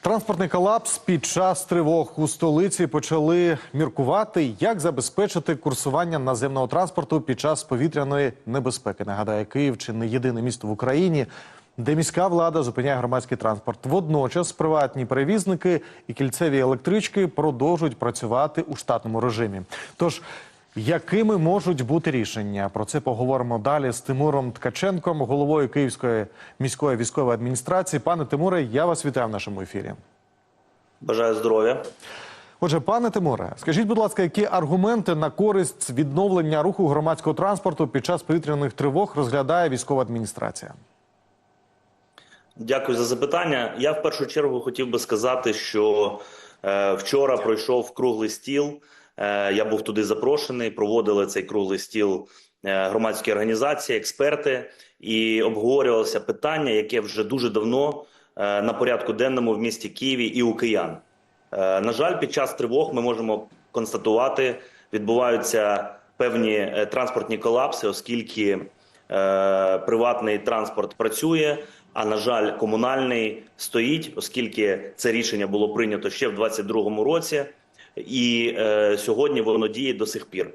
Транспортний колапс під час тривог у столиці почали міркувати, як забезпечити курсування наземного транспорту під час повітряної небезпеки. Нагадаю, Київ чи не єдине місто в Україні, де міська влада зупиняє громадський транспорт. Водночас приватні перевізники і кільцеві електрички продовжують працювати у штатному режимі. Тож якими можуть бути рішення? Про це поговоримо далі з Тимуром Ткаченком, головою Київської міської військової адміністрації. Пане Тимуре, я вас вітаю в нашому ефірі. Бажаю здоров'я. Отже, пане Тимуре, скажіть, будь ласка, які аргументи на користь відновлення руху громадського транспорту під час повітряних тривог розглядає військова адміністрація? Дякую за запитання. Я в першу чергу хотів би сказати, що е, вчора пройшов круглий стіл. Е, я був туди запрошений. Проводили цей круглий стіл е, громадські організації, експерти, і обговорювалося питання, яке вже дуже давно е, на порядку денному в місті Києві і у киян. На жаль, під час тривог ми можемо констатувати, відбуваються певні транспортні колапси, оскільки приватний транспорт працює. А на жаль, комунальний стоїть, оскільки це рішення було прийнято ще в 2022 році, і е, сьогодні воно діє до сих пір.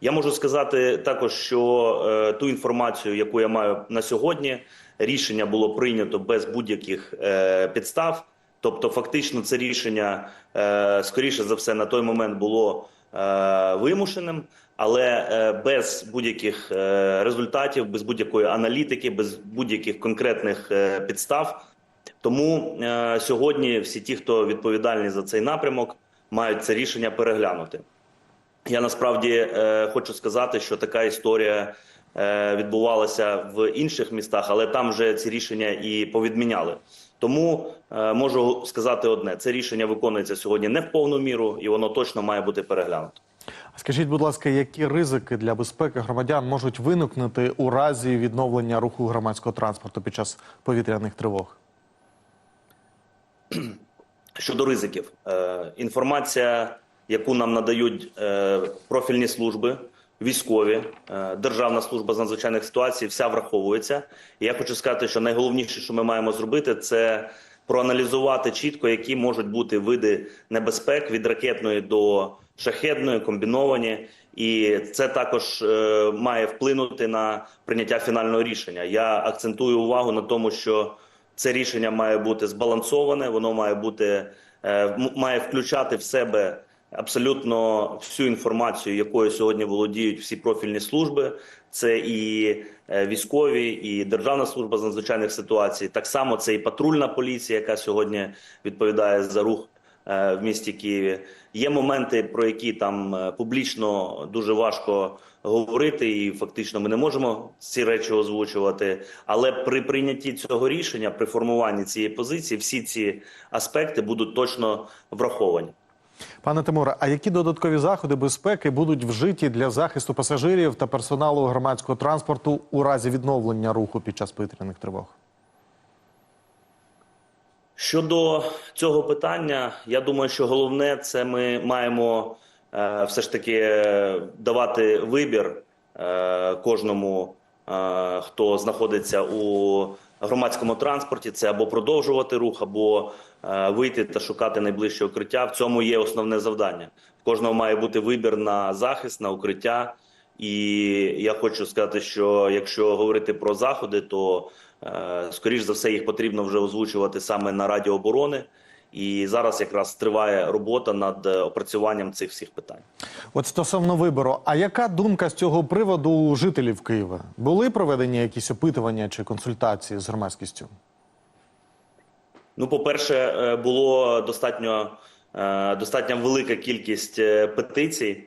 Я можу сказати також, що е, ту інформацію, яку я маю на сьогодні, рішення було прийнято без будь-яких е, підстав. Тобто, фактично, це рішення е, скоріше за все на той момент було е, вимушеним, але е, без будь-яких е, результатів, без будь-якої аналітики, без будь-яких конкретних е, підстав. Тому е, сьогодні всі ті, хто відповідальні за цей напрямок, мають це рішення переглянути. Я насправді е, хочу сказати, що така історія е, відбувалася в інших містах, але там вже ці рішення і повідміняли. Тому е, можу сказати одне: це рішення виконується сьогодні не в повну міру, і воно точно має бути переглянуто. Скажіть, будь ласка, які ризики для безпеки громадян можуть виникнути у разі відновлення руху громадського транспорту під час повітряних тривог? Щодо ризиків, е, інформація, яку нам надають е, профільні служби, військові, е, Державна служба з надзвичайних ситуацій, вся враховується. І я хочу сказати, що найголовніше, що ми маємо зробити, це проаналізувати чітко, які можуть бути види небезпек від ракетної до шахедної, комбіновані. І це також має вплинути на прийняття фінального рішення. Я акцентую увагу на тому, що це рішення має бути збалансоване, воно має бути е, має включати в себе абсолютно всю інформацію, якою сьогодні володіють всі профільні служби. Це і е, військові, і Державна служба з надзвичайних ситуацій. Так само це і патрульна поліція, яка сьогодні відповідає за рух в місті Києві. Є моменти, про які там е, публічно дуже важко говорити, і фактично ми не можемо ці речі озвучувати. Але при прийнятті цього рішення, при формуванні цієї позиції, всі ці аспекти будуть точно враховані. Пане Тимуре, а які додаткові заходи безпеки будуть вжиті для захисту пасажирів та персоналу громадського транспорту у разі відновлення руху під час повітряних тривог? Щодо цього питання, я думаю, що головне це ми маємо е, все ж таки е, давати вибір е, кожному, хто знаходиться у громадському транспорті. Це або продовжувати рух, або вийти та шукати найближче укриття. В цьому є основне завдання. В кожного має бути вибір на захист, на укриття. І я хочу сказати, що якщо говорити про заходи, то скоріш за все їх потрібно вже озвучувати саме на Раді оборони. І зараз якраз триває робота над е, опрацюванням цих всіх питань. От стосовно вибору, а яка думка з цього приводу у жителів Києва? Були проведені якісь опитування чи консультації з громадськістю? Ну, по-перше, е, було достатньо, е, достатньо велика кількість е, петицій.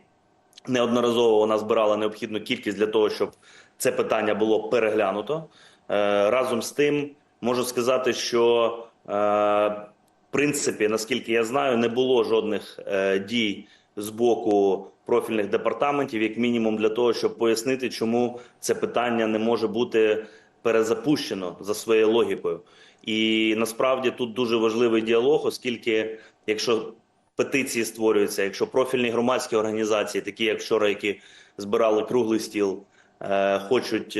Неодноразово вона збирала необхідну кількість для того, щоб це питання було переглянуто. Е, Разом з тим, можу сказати, що е, в принципі, наскільки я знаю, не було жодних е, дій з боку профільних департаментів, як мінімум, для того, щоб пояснити, чому це питання не може бути перезапущено за своєю логікою. І насправді тут дуже важливий діалог, оскільки якщо петиції створюються, якщо профільні громадські організації, такі як вчора, які збирали круглий стіл, хочуть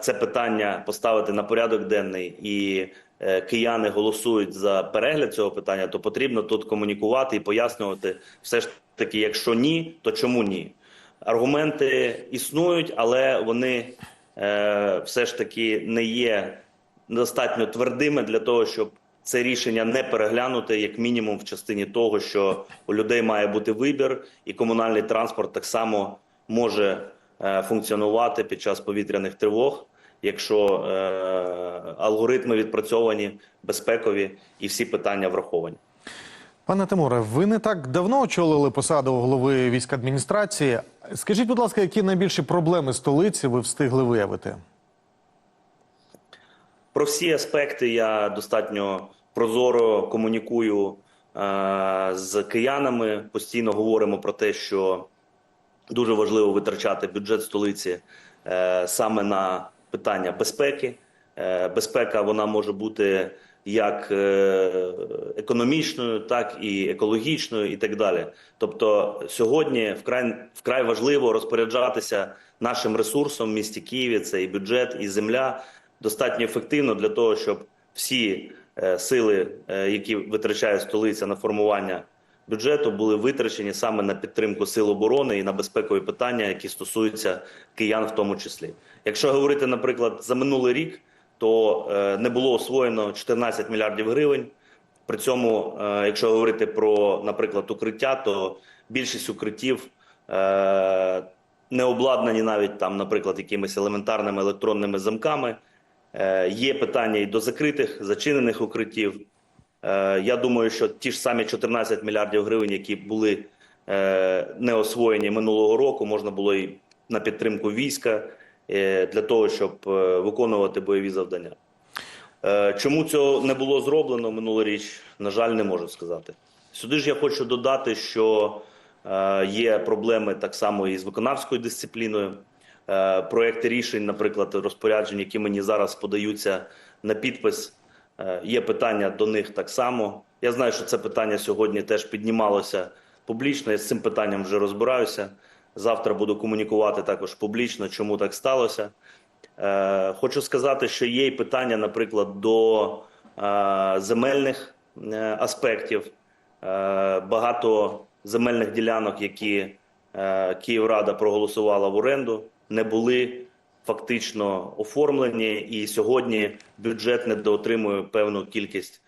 це питання поставити на порядок денний і е, кияни голосують за перегляд цього питання, то потрібно тут комунікувати і пояснювати все ж таки, якщо ні, то чому ні. Аргументи існують, але вони е, все ж таки не є достатньо твердими для того, щоб це рішення не переглянути, як мінімум, в частині того, що у людей має бути вибір, і комунальний транспорт так само може е, функціонувати під час повітряних тривог, якщо е, алгоритми відпрацьовані, безпекові і всі питання враховані. Пане Тимуре, ви не так давно очолили посаду голови військадміністрації. Скажіть, будь ласка, які найбільші проблеми столиці ви встигли виявити? Про всі аспекти я достатньо прозоро комунікую е, з киянами. Постійно говоримо про те, що дуже важливо витрачати бюджет столиці е, саме на питання безпеки. Е, безпека вона може бути як е, економічною, так і екологічною, і так далі. Тобто, сьогодні вкрай вкрай важливо розпоряджатися нашим ресурсом в місті Києві. Це і бюджет, і земля достатньо ефективно для того, щоб всі е, сили, е, які витрачає столиця на формування бюджету, були витрачені саме на підтримку сил оборони і на безпекові питання, які стосуються киян, в тому числі. Якщо говорити, наприклад, за минулий рік, то е, не було освоєно 14 мільярдів гривень. При цьому, е, якщо говорити про, наприклад, укриття, то більшість укриттів е, не обладнані навіть там, наприклад, якимись елементарними електронними замками. Є питання і до закритих, зачинених укриттів. Е, Я думаю, що ті ж самі 14 мільярдів гривень, які були е, не освоєні минулого року, можна було і на підтримку війська е, для того, щоб виконувати бойові завдання. Чому цього не було зроблено минулоріч, на жаль, не можу сказати. Сюди ж я хочу додати, що є проблеми так само і з виконавською дисципліною. Проекти рішень, наприклад, розпоряджень, які мені зараз подаються на підпис, є питання до них так само. Я знаю, що це питання сьогодні теж піднімалося публічно. Я з цим питанням вже розбираюся. Завтра буду комунікувати також публічно, чому так сталося. Е, Хочу сказати, що є і питання, наприклад, до е, земельних е, аспектів. Е, Багато земельних ділянок, які е, Київрада проголосувала в оренду, не були фактично оформлені, і сьогодні бюджет недоотримує певну кількість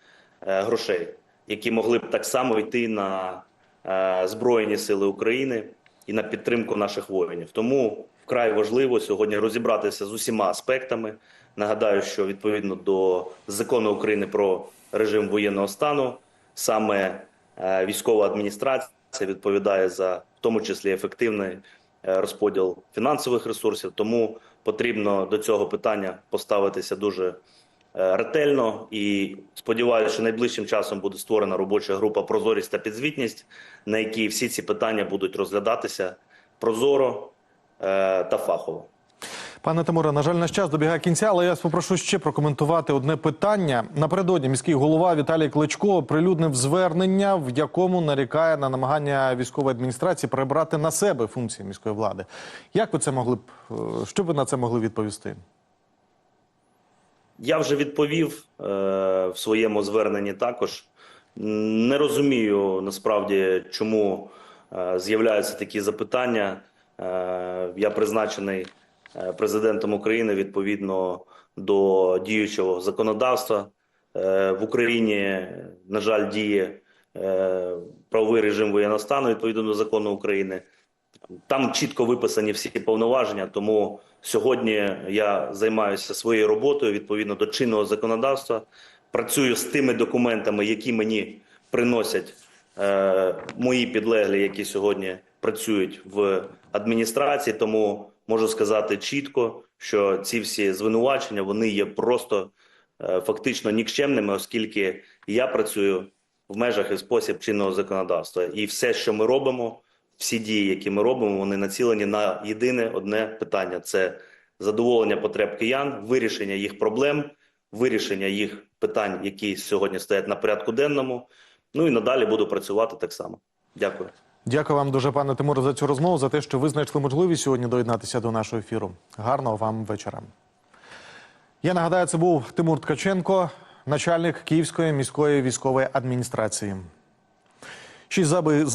е, грошей, які могли б так само йти на е, Збройні Сили України і на підтримку наших воїнів. Тому вкрай важливо сьогодні розібратися з усіма аспектами. Нагадаю, що відповідно до закону України про режим воєнного стану саме е, військова адміністрація відповідає за в тому числі ефективний розподіл фінансових ресурсів. Тому потрібно до цього питання поставитися дуже е, ретельно і сподіваюся, що найближчим часом буде створена робоча група прозорість та підзвітність, на якій всі ці питання будуть розглядатися прозоро е, та фахово. Пане Тимуре, на жаль, наш час добігає кінця, але я вас попрошу ще прокоментувати одне питання. Напередодні міський голова Віталій Кличко оприлюднив звернення, в якому нарікає на намагання військової адміністрації перебрати на себе функції міської влади. Як ви це могли б е, що ви на це могли відповісти? Я вже відповів е, в своєму зверненні також. Не розумію насправді, чому е, з'являються такі запитання. Е, я призначений президентом України відповідно до діючого законодавства. Е, в Україні, на жаль, діє е, правовий режим воєнного стану відповідно до закону України. Там чітко виписані всі повноваження, тому сьогодні я займаюся своєю роботою відповідно до чинного законодавства. Працюю з тими документами, які мені приносять е, мої підлеглі, які сьогодні працюють в адміністрації. Тому можу сказати чітко, що ці всі звинувачення вони є просто е, фактично нікчемними, оскільки я працюю в межах і спосіб чинного законодавства, і все, що ми робимо всі дії, які ми робимо, вони націлені на єдине одне питання: це задоволення потреб киян, вирішення їх проблем, вирішення їх питань, які сьогодні стоять на порядку денному. Ну і надалі буду працювати так само. Дякую. Дякую вам дуже, пане Тимуре, за цю розмову, за те, що ви знайшли можливість сьогодні доєднатися до нашого ефіру. Гарного вам вечора. Я нагадаю, це був Тимур Ткаченко, начальник Київської міської військової адміністрації. Шість заби